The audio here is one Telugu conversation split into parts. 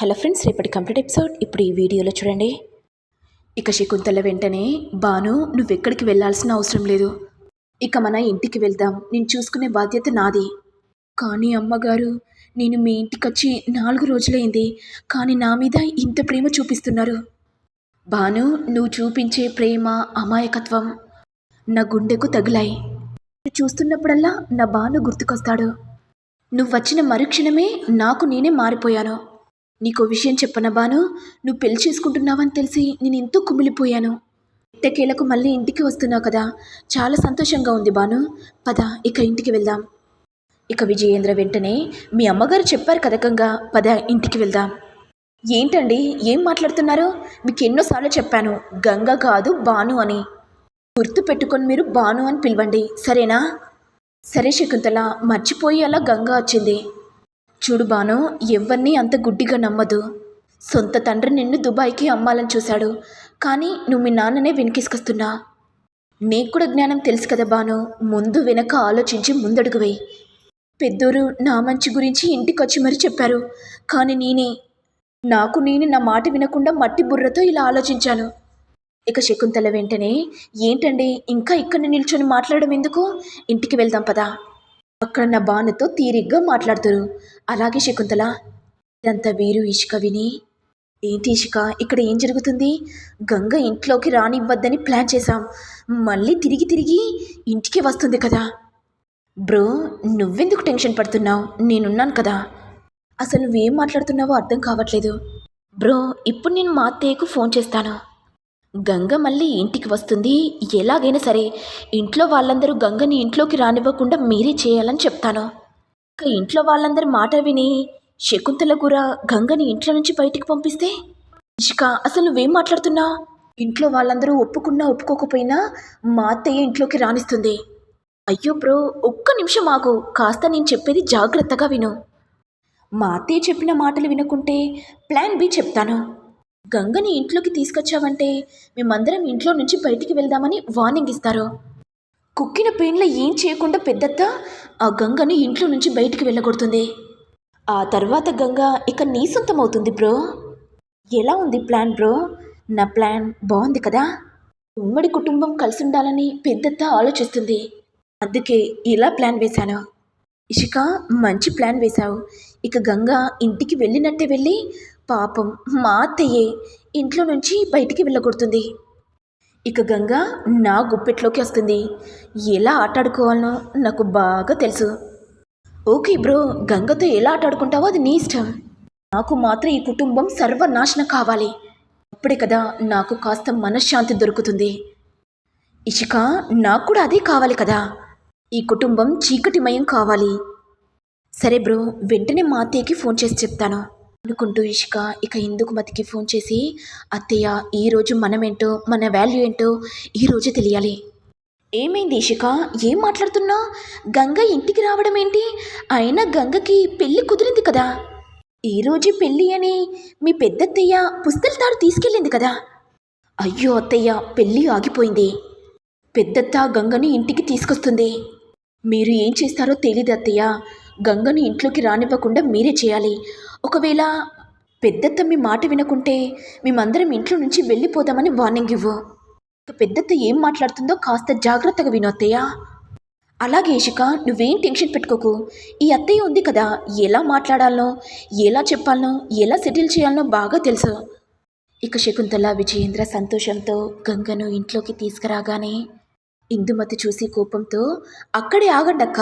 హలో ఫ్రెండ్స్ రేపటి కంప్లీట్ ఎపిసోడ్. ఇప్పుడు ఈ వీడియోలో చూడండి. ఇక శకుంతల వెంటనే బాను నువ్వెక్కడికి వెళ్ళాల్సిన అవసరం లేదు. ఇక మన ఇంటికి వెళ్దాం. నేను చూసుకునే బాధ్యత నాది. కానీ అమ్మగారు నేను మీ ఇంటికి వచ్చి నాలుగు రోజులైంది. కానీ నా మీద ఇంత ప్రేమ చూపిస్తున్నారు. బాను నువ్వు చూపించే ప్రేమ అమాయకత్వం నా గుండెకు తగిలాయి. నువ్వు చూస్తున్నప్పుడల్లా నా బాను గుర్తుకొస్తాడు. నువ్వు వచ్చిన మరుక్షణమే నాకు నేనే మారిపోయాను. నీకో విషయం చెప్పనా బాను? నువ్వు పెళ్ళి చేసుకుంటున్నావని తెలిసి నేను ఎంతో కుమిలిపోయాను. ఎట్టకేలకు మళ్ళీ ఇంటికి వస్తున్నావు కదా. చాలా సంతోషంగా ఉంది బాను. పద ఇక ఇంటికి వెళ్దాం. ఇక విజయేంద్ర వెంటనే మీ అమ్మగారు చెప్పారు కథకంగా పద ఇంటికి వెళ్దాం. ఏంటండి? ఏం మాట్లాడుతున్నారు? మీకు ఎన్నోసార్లు చెప్పాను గంగ కాదు బాను అని. గుర్తు పెట్టుకొని మీరు బాను అని పిలవండి. సరేనా? సరే శకుంతల మర్చిపోయి అలా గంగ వచ్చింది. చూడు బాను ఎవరిని అంత గుడ్డిగా నమ్మదు. సొంత తండ్రి నిన్ను దుబాయ్కి అమ్మాలని చూశాడు. కానీ నువ్వు మీ నాన్ననే వెనికిసుకొస్తున్నా. నీకు కూడా జ్ఞానం తెలుసు కదా బాను ముందు వెనక ఆలోచించి ముందడుగు వేయి పెద్దోరు నా మంచి గురించి ఇంటికి వచ్చి మరీ చెప్పారు. కానీ నేనే. నాకు నేను నా మాట వినకుండా మట్టి బుర్రతో ఇలా ఆలోచించాను. ఇక శకుంతల వెంటనే ఏంటండి ఇంకా ఇక్కడ నిల్చొని మాట్లాడడం ఎందుకు? ఇంటికి వెళ్దాం పదా. అక్కడ నా తీరిగ్గా మాట్లాడుతారు. అలాగే శకుంతల ఇదంతా వీరు ఇష్క విని. ఏంటి ఇషిక ఇక్కడ ఏం జరుగుతుంది? గంగ ఇంట్లోకి రానివ్వద్దని ప్లాన్ చేశాం. మళ్ళీ తిరిగి తిరిగి ఇంటికి వస్తుంది కదా. బ్రో నువ్వెందుకు టెన్షన్ పడుతున్నావు? నేనున్నాను కదా. అసలు నువ్వేం మాట్లాడుతున్నావో అర్థం కావట్లేదు. బ్రో ఇప్పుడు నేను మా అత్తయ్యకు ఫోన్ చేస్తాను. గంగ మళ్ళీ ఇంటికి వస్తుంది. ఎలాగైనా సరే ఇంట్లో వాళ్ళందరూ గంగని ఇంట్లోకి రానివ్వకుండా మీరే చేయాలని చెప్తాను. ఇక ఇంట్లో వాళ్ళందరి మాట విని శకుంతల కూడా గంగని ఇంట్లో నుంచి బయటికి పంపిస్తే? ఇష్క అసలు నువ్వేం మాట్లాడుతున్నావు? ఇంట్లో వాళ్ళందరూ ఒప్పుకున్నా ఒప్పుకోకపోయినా మా అత్తయ్య ఇంట్లోకి రానిస్తుంది. అయ్యో బ్రో ఒక్క నిమిషం ఆగు. కాస్త నేను చెప్పేది జాగ్రత్తగా విను. మా అత్తయ్య చెప్పిన మాటలు వినకుంటే ప్లాన్ బి చెప్తాను. గంగని ఇంట్లోకి తీసుకొచ్చావంటే మేమందరం ఇంట్లో నుంచి బయటికి వెళ్దామని వార్నింగ్ ఇస్తారు. కుక్కిన పెయిన్లో ఏం చేయకుండా పెద్దత్త ఆ గంగని ఇంట్లో నుంచి బయటికి వెళ్ళగొడుతుంది. ఆ తర్వాత గంగ ఇక నీ సొంతం అవుతుంది బ్రో. ఎలా ఉంది ప్లాన్ బ్రో? నా ప్లాన్ బాగుంది కదా? ఉమ్మడి కుటుంబం కలిసి ఉండాలని పెద్దత్త ఆలోచిస్తుంది. అందుకే ఇలా ప్లాన్ వేశాను. ఇషిక మంచి ప్లాన్ వేశావు. ఇక గంగ ఇంటికి వెళ్ళినట్టే వెళ్ళి పాపం మా అత్తయ్యే ఇంట్లో నుంచి బయటికి వెళ్ళగొడుతుంది. ఇక గంగ నా గుప్పెట్లోకి వస్తుంది. ఎలా ఆటాడుకోవాలనో నాకు బాగా తెలుసు. ఓకే బ్రో గంగతో ఎలా ఆటాడుకుంటావో అది నీ ఇష్టం. నాకు మాత్రం ఈ కుటుంబం సర్వనాశనం కావాలి. అప్పుడే కదా నాకు కాస్త మనశ్శాంతి దొరుకుతుంది. ఇషిక నాకు కూడా అదే కావాలి కదా. ఈ కుటుంబం చీకటిమయం కావాలి. సరే బ్రో వెంటనే మా అత్తయ్యకి ఫోన్ చేసి చెప్తాను. అనుకుంటూ ఇషిక ఇక ఇందుకు మతికి ఫోన్ చేసి అత్తయ్య ఈరోజు మనమేంటో మన వాల్యూ ఏంటో ఈరోజు తెలియాలి. ఏమైంది ఇషిక? ఏం మాట్లాడుతున్నావు గంగ ఇంటికి రావడం ఏంటి? అయినా గంగకి పెళ్ళి కుదిరింది కదా? ఈరోజు పెళ్ళి అని మీ పెద్దత్తయ్య పుస్తల తాడు తీసుకెళ్ళింది కదా? అయ్యో అత్తయ్య పెళ్ళి ఆగిపోయింది. పెద్దత్త గంగని ఇంటికి తీసుకొస్తుంది. మీరు ఏం చేస్తారో తెలియదు అత్తయ్య. గంగని ఇంట్లోకి రానివ్వకుండా మీరే చేయాలి. ఒకవేళ పెద్దత్త మీ మాట వినకుంటే మేమందరం ఇంట్లో నుంచి వెళ్ళిపోదామని వార్నింగ్ ఇవ్వు. ఇక పెద్దత్త ఏం మాట్లాడుతుందో కాస్త జాగ్రత్తగా విను అత్తయ్య. అలాగే ఇషిక నువ్వేం టెన్షన్ పెట్టుకోకు. ఈ అత్తయ్య ఉంది కదా ఎలా మాట్లాడాలనో ఎలా చెప్పాలనో ఎలా సెటిల్ చేయాలనో బాగా తెలుసు. ఇక శకుంతల విజయేంద్ర సంతోషంతో గంగను ఇంట్లోకి తీసుకురాగానే ఇందుమతి చూసి కోపంతో అక్కడే ఆగండక్క.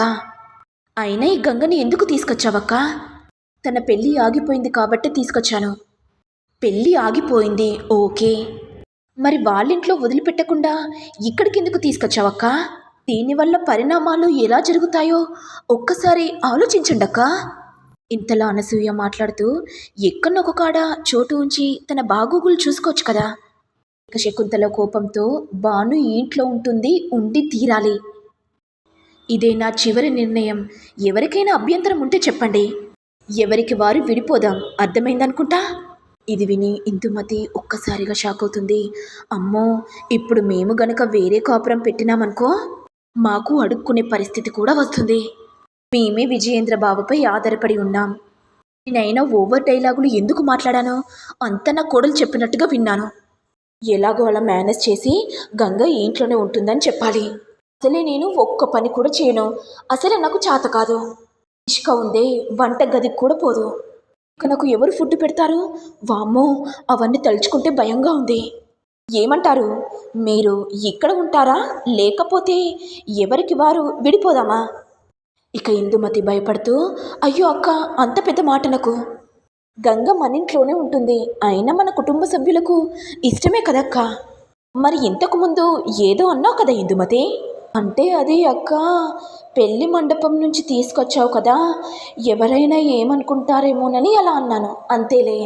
అయినా ఈ గంగని ఎందుకు తీసుకొచ్చావక్క? తన పెళ్ళి ఆగిపోయింది కాబట్టి తీసుకొచ్చాను. పెళ్ళి ఆగిపోయింది ఓకే. మరి వాళ్ళింట్లో వదిలిపెట్టకుండా ఇక్కడికి ఎందుకు తీసుకొచ్చావక్క? దీనివల్ల పరిణామాలు ఎలా జరుగుతాయో ఒక్కసారి ఆలోచించండక్క. ఇంతలా అనసూయ మాట్లాడుతూ ఎక్కడొక కాడ చోటు ఉంచి తన బాగోగులు చూసుకోవచ్చు కదా. ఇక శకుంతల కోపంతో బాను ఇంట్లో ఉంటుంది ఉండి తీరాలి. ఇదే నా చివరి నిర్ణయం. ఎవరికైనా అభ్యంతరం ఉంటే చెప్పండి. ఎవరికి వారు విడిపోదాం. అర్థమైందనుకుంటా? ఇది విని ఇందుమతి ఒక్కసారిగా షాక్ అవుతుంది అమ్మో ఇప్పుడు మేము గనక వేరే కాపురం పెట్టినామనుకో మాకు అడుక్కునే పరిస్థితి కూడా వస్తుంది. మేమే విజయేంద్ర బాబుపై ఆధారపడి ఉన్నాం. నేనైనా ఓవర్ డైలాగులు ఎందుకు మాట్లాడాను అంతా నా కోడలు చెప్పినట్టుగా విన్నాను. ఎలాగో అలా మేనేజ్ చేసి గంగ ఇంట్లోనే ఉంటుందని చెప్పాలి. అసలే నేను ఒక్క పని కూడా చేయను. అసలే నాకు చేత కాదు. ఇష్క ఉందే వంట గదికి కూడా పోదు. ఇక నాకు ఎవరు ఫుడ్ పెడతారు? వామ్మో అవన్నీ తలుచుకుంటే భయంగా ఉంది. ఏమంటారు? మీరు ఇక్కడ ఉంటారా? లేకపోతే ఎవరికి వారు? విడిపోదామా? ఇక ఇందుమతి భయపడుతూ అయ్యో అక్క అంత పెద్ద మాట నాకు. గంగ మన ఇంట్లోనే ఉంటుంది. అయినా మన కుటుంబ సభ్యులకు ఇష్టమే కదక్క? మరి ఇంతకుముందు ఏదో అన్నావు కదా ఇందుమతి? అంటే అది అక్క పెళ్ళి మండపం నుంచి తీసుకొచ్చావు కదా ఎవరైనా ఏమనుకుంటారేమోనని అలా అన్నాను. అంతేలే.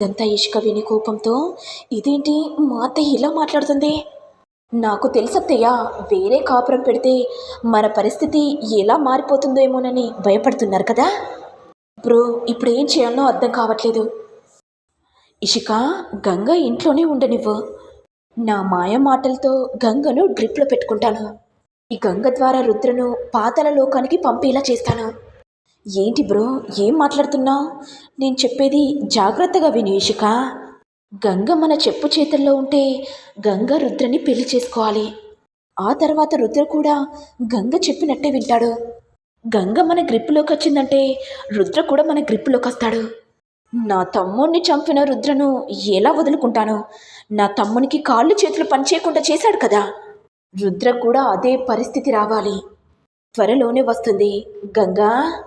ఇదంతా ఇష్క విని కోపంతో ఇదేంటి మా అత్తయ్య ఇలా మాట్లాడుతుంది? నాకు తెలుసత్తయ్య వేరే కాపురం పెడితే మన పరిస్థితి ఎలా మారిపోతుందేమోనని భయపడుతున్నారు కదా. బ్రో ఇప్పుడు ఏం చేయాలో అర్థం కావట్లేదు. ఇషిక గంగ ఇంట్లోనే ఉండనివ్వు నా మాయ మాటలతో గంగను డ్రిప్లో పెట్టుకుంటాను. ఈ గంగ ద్వారా రుద్రను పాతల లోకానికి పంపేలా చేస్తాను. ఏంటి బ్రో ఏం మాట్లాడుతున్నావు నేను చెప్పేది జాగ్రత్తగా విను గంగ మన చెప్పు చేతుల్లో ఉంటే గంగ రుద్రని పెళ్ళి చేసుకోవాలి. ఆ తర్వాత రుద్ర కూడా గంగ చెప్పినట్టే వింటాడు. గంగ మన గ్రిప్పులోకి వచ్చిందంటే రుద్ర కూడా మన గ్రిప్పులోకి వస్తాడు. నా తమ్ముణ్ణి చంపిన రుద్రను ఎలా వదులుకుంటాను? నా తమ్మునికి కాళ్ళు చేతులు పనిచేయకుండా చేశాడు కదా? రుద్ర కూడా అదే పరిస్థితి రావాలి. త్వరలోనే వస్తుంది. గంగా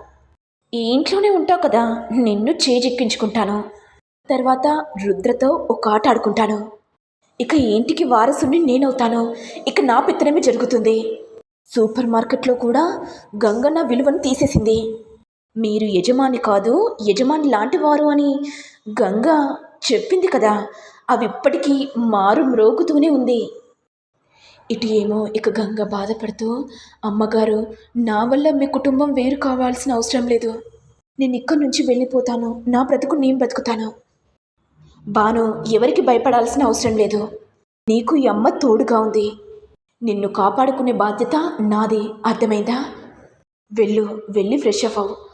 ఈ ఇంట్లోనే ఉంటావు కదా? నిన్ను చేజెక్కించుకుంటాను. తర్వాత రుద్రతో ఒక ఆట ఆడుకుంటాను. ఇక ఈ ఇంటికి వారసుని నేనవుతాను. ఇక నా పెత్తనమే జరుగుతుంది. సూపర్ మార్కెట్లో కూడా గంగన్న విలువను తీసేసింది. మీరు యజమాని కాదు యజమాని లాంటి వారు అని గంగ చెప్పింది కదా. అవి ఇప్పటికీ మారు మ్రోగుతూనే ఉంది. ఇటు ఏమో ఇక గంగ బాధపడుతూ అమ్మగారు నా వల్ల మీ కుటుంబం వేరు కావాల్సిన అవసరం లేదు. నేను ఇక్కడి నుంచి వెళ్ళిపోతాను. నా బ్రతుకు నేను బ్రతుకుతాను. బాను ఎవరికి భయపడాల్సిన అవసరం లేదు. నీకు ఈ అమ్మ తోడుగా ఉంది. నిన్ను కాపాడుకునే బాధ్యత నాది. అర్థమైందా? వెళ్ళు వెళ్ళి ఫ్రెష్ అప్ అవ్వు.